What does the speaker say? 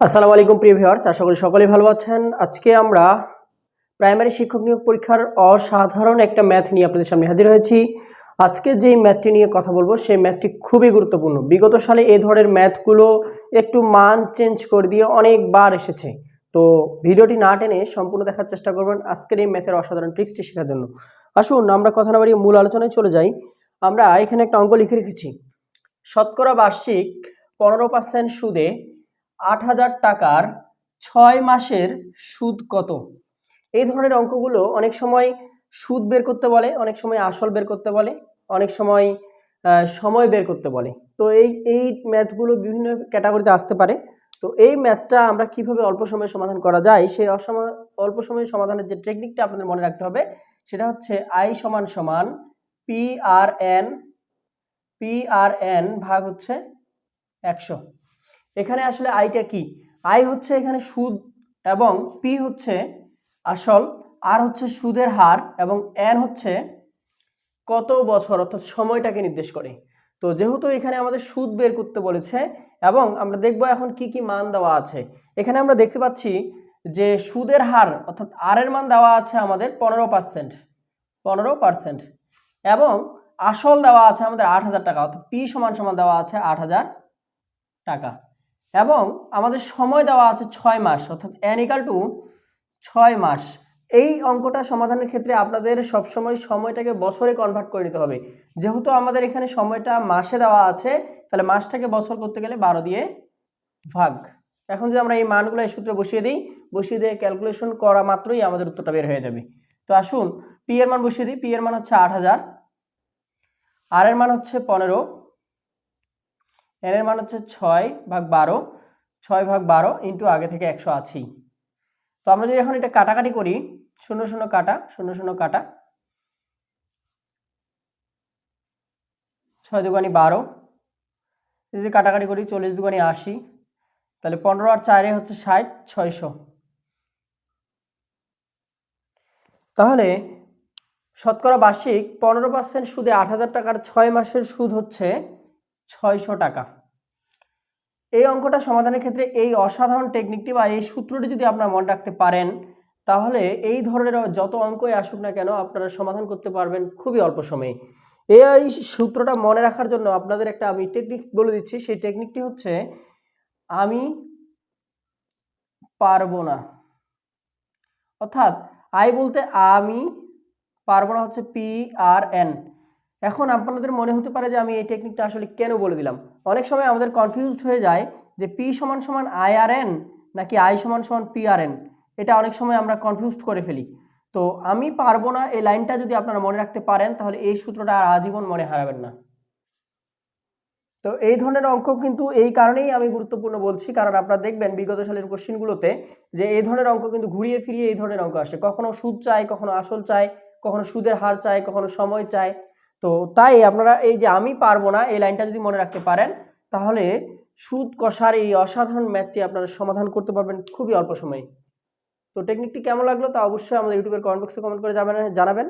আসসালামু আলাইকুম, প্রিয় ভিউয়ার্স। আশা করি সকলেই ভালো আছেন। আজকে আমরা প্রাইমারি শিক্ষক নিয়োগ পরীক্ষার অসাধারণ একটা ম্যাথ নিয়ে আপনাদের সামনে হাজির হয়েছি। আজকে যেই ম্যাথটি নিয়ে কথা বলব, সেই ম্যাথটি খুবই গুরুত্বপূর্ণ। বিগত সালে এই ধরনের ম্যাথগুলো একটু মান চেঞ্জ করে দিয়ে অনেকবার এসেছে। তো ভিডিওটি না টেনে সম্পূর্ণ দেখার চেষ্টা করবেন আজকের এই ম্যাথের অসাধারণ ট্রিক্সটি শেখার জন্য। আসুন, আমরা কথা না বাড়িয়ে মূল আলোচনায় চলে যাই। আমরা এখানে একটা অঙ্ক লিখে রেখেছি। শতকরা বার্ষিক পনেরো পার্সেন্ট সুদে আট হাজার টাকার ছয় মাসের সুদ কত? এই ধরনের অঙ্কগুলো অনেক সময় সুদ বের করতে বলে, অনেক সময় আসল বের করতে বলে, অনেক সময় সময় বের করতে বলে। তো এই এই ম্যাথগুলো বিভিন্ন ক্যাটাগরিতে আসতে পারে। তো এই ম্যাথটা আমরা কীভাবে অল্প সময়ে সমাধান করা যায়, সেই অল্প সময়ে সমাধানের যে টেকনিকটা আপনাদের মনে রাখতে হবে, সেটা হচ্ছে আই সমান সমান P R N P R N ভাগ হচ্ছে একশো। এখানে আসলে আইটা কি? আই হচ্ছে এখানে সুদ এবং পি হচ্ছে আসল আর হচ্ছে সুদের হার এবং এন হচ্ছে কত বছর, অর্থাৎ সময়টাকে নির্দেশ করে। তো যেহেতু এখানে আমাদের সুদ বের করতে বলেছে এবং আমরা দেখব এখন কি কি মান দেওয়া আছে, এখানে আমরা দেখতে পাচ্ছি যে সুদের হার, অর্থাৎ আর এর মান দেওয়া আছে আমাদের পনেরো পার্সেন্ট পনেরো পার্সেন্ট এবং আসল দেওয়া আছে আমাদের আট হাজার টাকা, অর্থাৎ পি সমান সমান দেওয়া আছে আট হাজার টাকা। এবং আমাদের সময় দেওয়া আছে ছয় মাস, অর্থাৎ অ্যানিকাল টু ছয় মাস। এই অঙ্কটা সমাধানের ক্ষেত্রে আপনাদের সবসময় সময়টাকে বছরে কনভার্ট করে নিতে হবে। যেহেতু আমাদের এখানে সময়টা মাসে দেওয়া আছে, তাহলে মাসটাকে বছর করতে গেলে বারো দিয়ে ভাগ। এখন যদি আমরা এই মানগুলো এই সূত্রে বসিয়ে দিই, বসিয়ে দিয়ে ক্যালকুলেশন করা মাত্রই আমাদের উত্তরটা বের হয়ে যাবে। তো আসুন পি এর মান বসিয়ে দিই পি এর মান হচ্ছে আট হাজার আর এর মান হচ্ছে পনেরো এন এর মান হচ্ছে ছয় ভাগ বারো, ছয় ভাগ বারো ইন্টু আগে থেকে একশো আশি। তো আমরা যদি এখন এটা কাটাকাটি করি, শূন্য শূন্য কাটা, শূন্য শূন্য কাটা, ছয় দুগানি বারো, যদি কাটাকাটি করি চল্লিশ দুগানি আশি, তাহলে পনেরো আর চারে হচ্ছে ষাট, ছয়শো। তাহলে শতকরা বার্ষিক পনেরো পার্সেন্ট সুদে আট হাজার টাকার ছয় মাসের সুদ হচ্ছে ছয়শো টাকা। এই অঙ্কটা সমাধানের ক্ষেত্রে এই অসাধারণ টেকনিকটি বা এই সূত্রটি যদি আপনারা মনে রাখতে পারেন, তাহলে এই ধরনের যত অঙ্কই আসুক না কেন আপনারা সমাধান করতে পারবেন খুবই অল্প সময়ে। এই সূত্রটা মনে রাখার জন্য আপনাদের একটা আমি টেকনিক বলে দিচ্ছি। সেই টেকনিকটি হচ্ছে, আমি পারব না। অর্থাৎ আই বলতে আমি পারব না হচ্ছে পি আর এন এখন আপনাদের মনে হতে পারে যে আমি এই টেকনিকটা আসলে কেন বলে দিলাম? অনেক সময় আমাদের কনফিউজড হয়ে যায় যে পি সমান সমান আই আর এন নাকি আই সমান সমান পি আর এন এটা অনেক সময় আমরা কনফিউজড করে ফেলি। তো আমি পারব না এই লাইনটা যদি আপনারা মনে রাখতে পারেন, তাহলে এই সূত্রটা আর আজীবন মনে হারাবেন না। তো এই ধরনের অঙ্ক কিন্তু এই কারণেই আমি গুরুত্বপূর্ণ বলছি, কারণ আপনারা দেখবেন বিগত সালের কোশ্চিনগুলোতে যে এই ধরনের অঙ্ক কিন্তু ঘুরিয়ে ফিরিয়ে এই ধরনের অঙ্ক আসে। কখনো সুদ চায়, কখনো আসল চায়, কখনো সুদের হার চাই কখনো সময় চাই তো তাই আপনারা এই যে আমি পারব না, এই লাইনটা যদি মনে রাখতে পারেন, তাহলে সুদ কষার এই অসাধারণ ম্যাথটি আপনারা সমাধান করতে পারবেন খুবই অল্প সময়ে। তো টেকনিকটি কেমন লাগল তা অবশ্যই আমাদের ইউটিউবের কমেন্ট বক্সে কমেন্ট করে যাবেন জানাবেন।